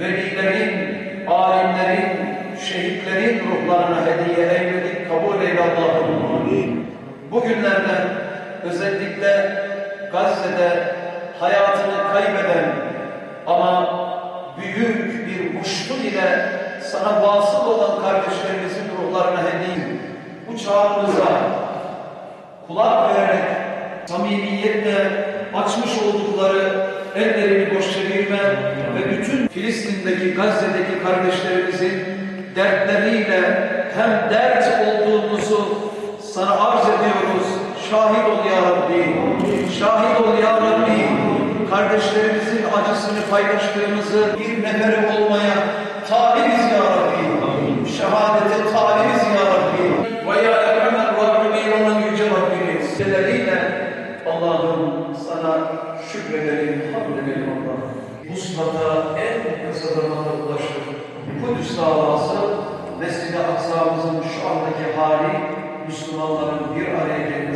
velilerin, alimlerin, şehitlerin ruhlarına hediye eyledik. Kabul eyle Allah'ım. Bugünlerde özellikle Gazze'de hayatını kaybeden ama büyük bir muştun ile sana vasıl olan kardeşlerimizin ruhlarına hediye bu çağrımıza kulak vererek samimiyetle açmış oldukları ellerini Filistin'deki, Gazze'deki kardeşlerimizin dertleriyle hem dert olduğumuzu sana arz ediyoruz. Şahit ol ya Rabbi. Şahit ol ya Rabbi. Kardeşlerimizin acısını paylaştığımızı bir nefere olmaya talibiz ya Rabbi. Şehadete talibiz ya Rabbi. Ve ya Ekremen Rabbimi olan yüce Rabbimiz. Selleriyle Allah'ım sana şükredelim, hamd edelim Allah. Muslata en kısa zamanda ulaşır. Kudüs davası Mescid-i Aksa'mızın şu andaki hali Müslümanların bir araya gelip